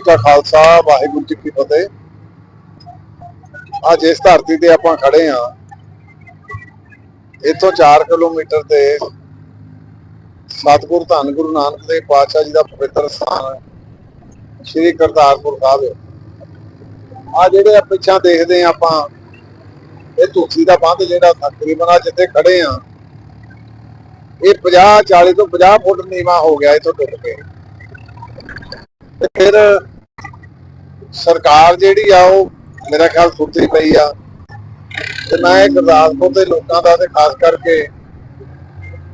ਕਾ ਖਾਲਸਾ, ਵਾਹਿਗੁਰੂ ਜੀ ਕੀ ਫਤਿਹ। ਅੱਜ ਇਸ ਧਰਤੀ ਤੇ ਆਪਾਂ ਖੜੇ ਆ ਇੱਥੋਂ 4 ਕਿਲੋਮੀਟਰ ਤੇ ਸਤਿਗੁਰ ਧੰਨ ਗੁਰੂ ਨਾਨਕ ਦੇਵ ਪਾਤਸ਼ਾਹ ਜੀ ਦਾ ਪਵਿੱਤਰ ਸਥਾਨ ਸ੍ਰੀ ਕਰਤਾਰਪੁਰ ਸਾਹਿਬ ਹੈ। ਆ ਜਿਹੜੇ ਆ ਪਿੱਛਾ ਦੇਖਦੇ ਆ ਆਪਾਂ, ਇਹ ਧੂਸੀ ਦਾ ਬੰਦ ਜਿਹੜਾ ਤਕਰੀਬਨ ਆ ਜਿੱਥੇ ਖੜੇ ਆ ਇਹ 50 40 ਤੋਂ 50 ਫੁੱਟ ਨੀਵਾ ਹੋ ਗਿਆ ਇੱਥੋਂ ਟੁੱਟ ਕੇ। ਤੇ ਫਿਰ ਸਰਕਾਰ ਜਿਹੜੀ ਆ ਉਹ ਮੇਰਾ ਖਿਆਲ ਸੁੱਤੀ ਪਈ ਆ। ਤੇ ਮੈਂ ਇਹ ਗੁਰਦਾਸਪੁਰ ਦੇ ਲੋਕਾਂ ਦਾ ਤੇ ਖਾਸ ਕਰਕੇ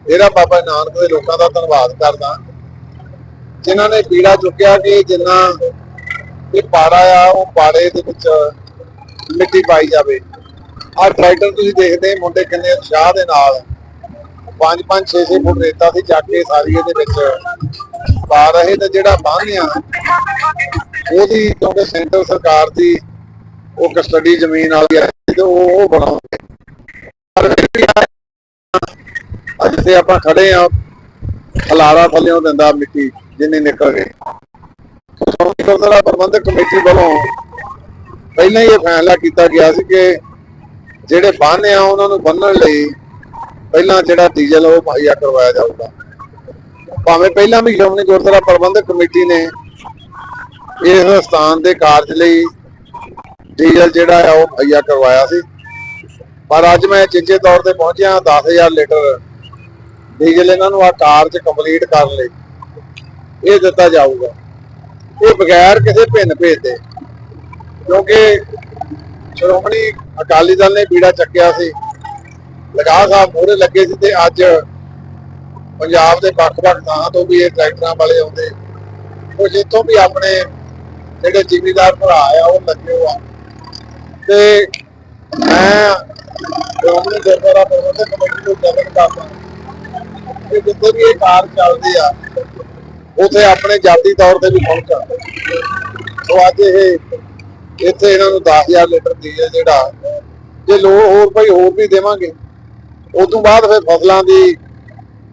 ਇਹਦਾ ਬਾਬਾ ਨਾਨਕ ਦੇ ਲੋਕਾਂ ਦਾ ਧੰਨਵਾਦ ਕਰਦਾ। ਜਿਨ੍ਹਾਂ ਨੇ ਪੀੜਾ ਚੁੱਕਿਆ ਕਿ ਜਿੰਨਾ ਇਹ ਪਾੜਾ ਆ, ਉਹ ਪਾੜੇ ਦੇ ਵਿੱਚ ਮਿੱਟੀ ਪਾਈ ਜਾਵੇ। ਆ ਟਰੈਕਟਰ ਤੁਸੀਂ ਦੇਖਦੇ ਮੁੰਡੇ ਕਿੰਨੇ ਉਤਸ਼ਾਹ ਦੇ ਨਾਲ। 5 5 6 6 ਫੁੱਟ ਰੇਤਾ ਸੀ, ਚੱਕ ਕੇ ਸਾਰੀ ਇਹਦੇ ਵਿੱਚ ਪਾ ਰਹੇ ਤੇ ਜਿਹੜਾ ਬੰਨ ਆ, ਉਹਦੀ ਕਿਉਂਕਿ ਸੈਂਟਰ ਸਰਕਾਰ ਦੀ ਉਹ ਕਸਟਡੀ ਜ਼ਮੀਨ ਵਾਲੀ ਹੈ ਤੇ ਉਹ ਬਣਾਉਂਦੇ। ਪਰ ਵੀ ਅੱਜ ਤੇ ਆਪਾਂ ਖੜੇ ਆ, ਖਲਾਰਾ ਥੱਲਿਓਂ ਦਿੰਦਾ ਮਿੱਟੀ, ਜਿੰਨੀ ਨਿਕਲ ਗਏ ਸੋਨੀ ਗੁਰਦੁਆਰਾ ਪ੍ਰਬੰਧਕ ਕਮੇਟੀ ਵੱਲੋਂ ਪਹਿਲਾਂ ਹੀ ਇਹ ਫੈਸਲਾ ਕੀਤਾ ਗਿਆ ਸੀ ਕਿ ਜਿਹੜੇ ਬੰਨ ਆ, ਉਹਨਾਂ ਨੂੰ ਬੰਨਣ ਲਈ ਪਹਿਲਾਂ ਜਿਹੜਾ ਡੀਜ਼ਲ ਉਹ ਮੁਹੱਈਆ ਕਰਵਾਇਆ ਜਾਊਗਾ। ਭਾਵੇਂ ਪਹਿਲਾਂ ਵੀ ਸ਼੍ਰੋਮਣੀ ਗੁਰਦੁਆਰਾ ਪ੍ਰਬੰਧਕ ਕਮੇਟੀ ਨੇ ਇਸ ਸਥਾਨ ਦੇ ਕਾਰਜ ਲਈ ਡੀਜ਼ਲ ਜਿਹੜਾ ਆ ਉਹ ਮੁਹੱਈਆ ਕਰਵਾਇਆ ਸੀ। ਪਰ ਅੱਜ ਮੈਂ ਚਿੱਚੇ ਤੌਰ ਤੇ ਪਹੁੰਚਿਆ 10000 ਲੀਟਰ ਡੀਜ਼ਲ ਇਹਨਾਂ ਨੂੰ ਆ ਕਾਰਜ ਕੰਪਲੀਟ ਕਰਨ ਲਈ। ਇਹ ਦਿੱਤਾ ਜਾਊਗਾ। ਇਹ ਬਗੈਰ ਕਿਸੇ ਭਿੰਨ ਭੇਜ ਦੇ, ਕਿਉਂਕਿ ਸ਼੍ਰੋਮਣੀ ਅਕਾਲੀ ਦਲ ਨੇ ਬੀੜਾ ਚੱਕਿਆ ਸੀ। ਲਗਾ ਸਾਹਿਬ ਮੋਹਰੇ ਲੱਗੇ ਸੀ ਤੇ ਅੱਜ ਪੰਜਾਬ ਦੇ ਵੱਖ-ਵੱਖ ਥਾਂ ਤੋਂ ਵੀ ਇਹ ਟਰੈਕਟਰਾਂ ਵਾਲੇ ਆਉਂਦੇ। ਕੁਝ ਇੱਥੋਂ ਵੀ ਆਪਣੇ ਜਿਹੜੇ ਜ਼ਿਮੀਦਾਰ ਭਰਾ ਆ, ਉਹ ਲੱਗੇ ਹੋਆ ਤੇ ਮੈਂ ਸ਼੍ਰੋਮਣੀ ਗੁਰਦੁਆਰਾ ਪ੍ਰਬੰਧਕ ਕਮੇਟੀ ਨੂੰ ਜਨਮ ਕਰਦਾ ਕਿ ਜਿੱਥੇ ਵੀ ਇਹ ਕਾਰ ਚੱਲਦੀ ਆ, ਉਥੇ ਆਪਣੇ ਜਾਤੀ ਤੌਰ ਤੇ ਵੀ ਪਹੁੰਚਾ। ਸੋ ਅੱਜ ਇਹ ਇੱਥੇ ਇਹਨਾਂ ਨੂੰ 10000 ਲੀਟਰ ਡੀਜ਼ਲ ਜਿਹੜਾ, ਜੇ ਲੋ ਹੋਰ ਭਾਈ ਹੋਰ ਵੀ ਦੇਵਾਂਗੇ ਉਸ ਤੋਂ ਬਾਅਦ ਫਿਰ ਫਸਲਾਂ ਦੀ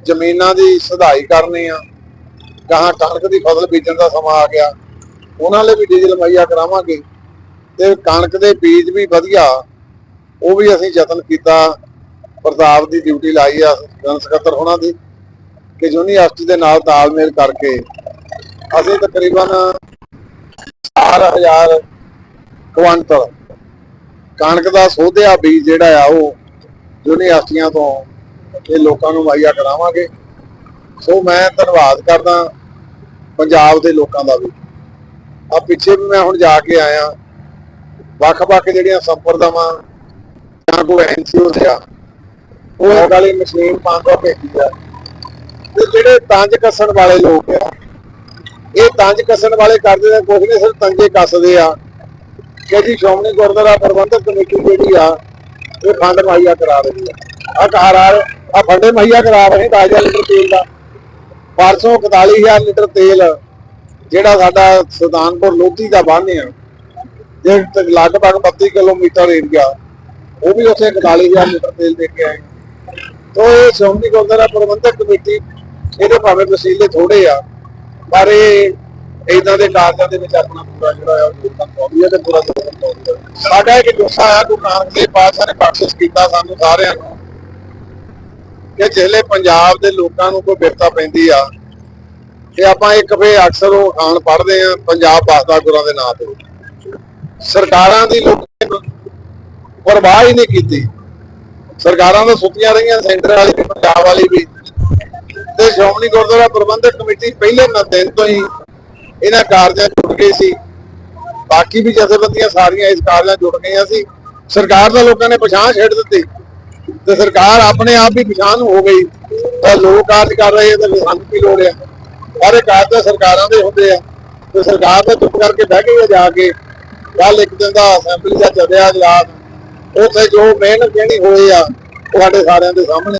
ਜ਼ਮੀਨਾਂ ਦੀ ਸੁਧਾਈ ਕਰਨੀ ਆ, ਗਾਹਾਂ ਕਣਕ ਦੀ ਫਸਲ ਬੀਜਣ ਦਾ ਸਮਾਂ ਆ ਗਿਆ, ਉਹਨਾਂ ਲਈ ਵੀ ਡੀਜ਼ਲ ਮੁਹੱਈਆ ਕਰਾਵਾਂਗੇ, ਤੇ ਕਣਕ ਦੇ ਬੀਜ ਵੀ ਵਧੀਆ, ਉਹ ਵੀ ਅਸੀਂ ਯਤਨ ਕੀਤਾ, ਪ੍ਰਤਾਪ ਦੀ ਡਿਊਟੀ ਲਾਈ ਆ ਜਨ ਸਕੱਤਰ ਉਹਨਾਂ ਦੀ, ਕਿ ਯੂਨੀਵਰਸਿਟੀ ਦੇ ਨਾਲ ਤਾਲਮੇਲ ਕਰਕੇ, ਅਸੀਂ ਤਕਰੀਬਨ 4000 ਕੁਆਂਟਲ ਕਣਕ ਦਾ ਸੋਧਿਆ ਬੀਜ ਜਿਹੜਾ ਆ, ਉਹ ਯੂਨੀਵਰਸਿਟੀਆਂ ਤੋਂ ਇਹ ਲੋਕਾਂ ਨੂੰ ਮੁਹੱਈਆ ਕਰਾਵਾਂਗੇ। ਸੋ ਮੈਂ ਧੰਨਵਾਦ ਕਰਦਾ ਪੰਜਾਬ ਦੇ ਲੋਕਾਂ ਦਾ ਵੀ। ਆ ਪਿੱਛੇ ਵੀ ਮੈਂ ਹੁਣ ਜਾ ਕੇ ਆਇਆ। ਵੱਖ-ਵੱਖ ਜਿਹੜੀਆਂ ਸੰਪਰਦਾਵਾਂ ਜਾਂ ਕੋਈ ਐਨਸੀਓ ਆ ਉਹ ਵਾਲੀ ਮਸ਼ੀਨ ਪਾਉਂਦਾ ਭੇਜੀ ਆ। ਤੇ ਜਿਹੜੇ ਤੰਜ ਕੱਸਣ ਵਾਲੇ ਲੋਕ ਆ ਇਹ ਤੰਜ ਕੱਸਣ ਵਾਲੇ ਕਰਦੇ ਨੇ ਕੁਝ ਨਹੀਂ ਸਿਰਫ ਤੰਜੇ ਕੱਸਦੇ ਆ। ਕਿ ਜੀ ਸ਼੍ਰੋਮਣੀ ਗੁਰਦੁਆਰਾ ਪ੍ਰਬੰਧਕ ਕਮੇਟੀ ਜਿਹੜੀ ਆ ਇਹ ਫੰਡ ਮੁਹੱਈਆ ਕਰਾ ਰਹੀ ਆ। ਆ ਘਰ ਆ ਫੰਡੇ ਮੁਹੱਈਆ ਕਰਾ ਰਹੇ 10000 ਲੀਟਰ ਤੇਲ ਦਾ। ਪਰਸੋਂ 41000 ਲੀਟਰ ਤੇਲ, ਜਿਹੜਾ ਸਾਡਾ ਸੁਲਤਾਨਪੁਰ ਲੋਧੀ ਦਾ ਬੰਨ੍ਹ ਆ, ਜੇ ਲਗਭਗ 32 ਕਿਲੋਮੀਟਰ ਏਰੀਆ, ਉਹ ਵੀ ਉੱਥੇ 41000 ਲੀਟਰ ਤੇਲ ਦੇ ਕੇ ਆਏ। ਤੋ ਇਹ ਸ਼੍ਰੋਮਣੀ ਗੁਰਦੁਆਰਾ ਪ੍ਰਬੰਧਕ ਕਮੇਟੀ, ਇਹਦੇ ਭਾਵੇਂ ਵਸੀਲੇ ਥੋੜੇ ਆ, ਪਰ ਇਹ ਇਦਾਂ ਦੇ ਕਾਰਜਾਂ ਦੇ ਵਿੱਚ ਆਪਣਾ ਪੂਰਾ ਜਿਹੜਾ ਆ ਯੋਗਦਾਨ ਪਾਉਂਦੀ ਹੈ ਤੇ ਪੂਰਾ ਯੋਗਦਾਨ ਪਾਉਂਦੀ ਹੈ ਸਾਡਾ ਇੱਕ ਗੁੱਸਾ ਆ, ਗੁਰੂ ਨਾਨਕ ਦੇਵ ਪਾਤਸ਼ਾਹ ਨੇ ਬਖਸ਼ਿਸ਼ ਕੀਤਾ ਸਾਨੂੰ ਸਾਰਿਆਂ ਨੂੰ। ਕਿ ਜਿਹੜੇ ਪੰਜਾਬ ਦੇ ਲੋਕਾਂ ਨੂੰ ਕੋਈ ਬਿਰਤਾ ਪੈਂਦੀ ਆ ਕਿ ਆਪਾਂ ਇੱਕ ਫੇ ਅਕਸਰ ਉਹ ਖਾਨ ਪੜ੍ਹਦੇ ਆ, ਪੰਜਾਬ ਬਸਦਾ ਗੁਰਾਂ ਦੇ ਨਾਂ ਤੇ। ਸਰਕਾਰਾਂ ਦੀ ਲੋਕਾਂ ਪਰਵਾਹ ਹੀ ਨਹੀਂ ਕੀਤੀ। ਸਰਕਾਰਾਂ ਤਾਂ ਸੁੱਤੀਆਂ ਰਹੀਆਂ, ਸੈਂਟਰ ਵਾਲੀ ਵੀ, ਪੰਜਾਬ ਵਾਲੀ ਵੀ। ਤੇ ਸ਼੍ਰੋਮਣੀ ਗੁਰਦੁਆਰਾ ਪ੍ਰਬੰਧਕ ਕਮੇਟੀ ਪਹਿਲੇ ਦਿਨ ਤੋਂ ਹੀ ਇਹਨਾਂ ਕਾਰਜਾਂ 'ਚ ਜੁੜ ਗਈ ਸੀ। ਬਾਕੀ ਵੀ ਜਥੇਬੰਦੀਆਂ ਸਾਰੀਆਂ ਇਸ ਕਾਰਜਾਂ 'ਚ ਜੁੜ ਗਈਆਂ ਸੀ। ਸਰਕਾਰ ਦਾ ਲੋਕਾਂ ਨੇ ਪਛਾਣ ਛੇੜ ਦਿੱਤੀ। ਤੇ ਸਰਕਾਰ ਆਪਣੇ ਆਪ ਹੀ ਪਛਾਣ ਹੋ ਗਈ। ਤਾਂ ਲੋਕ ਕਾਰਜ ਕਰ ਰਹੇ ਆ ਤੇ ਫਿਰ ਸਾਨੂੰ ਕੀ ਲੋੜ ਆ? ਸਾਰੇ ਕਾਰਜ ਤਾਂ ਸਰਕਾਰਾਂ ਦੇ ਹੁੰਦੇ ਆ। ਤੇ ਸਰਕਾਰ ਤਾਂ ਚੁੱਪ ਕਰਕੇ ਬਹਿ ਗਈ ਆ ਜਾ ਕੇ। ਕੱਲ ਇੱਕ ਦਿਨ ਦਾ ਅਸੈਂਬਲੀ ਦਾ ਚੱਲਿਆ ਜਲਾਸ ਉੱਥੇ ਜੋ ਮਿਹਨਤ ਜਿਹੜੀ ਹੋਈ ਆ ਤੁਹਾਡੇ ਸਾਰਿਆਂ ਦੇ ਸਾਹਮਣੇ।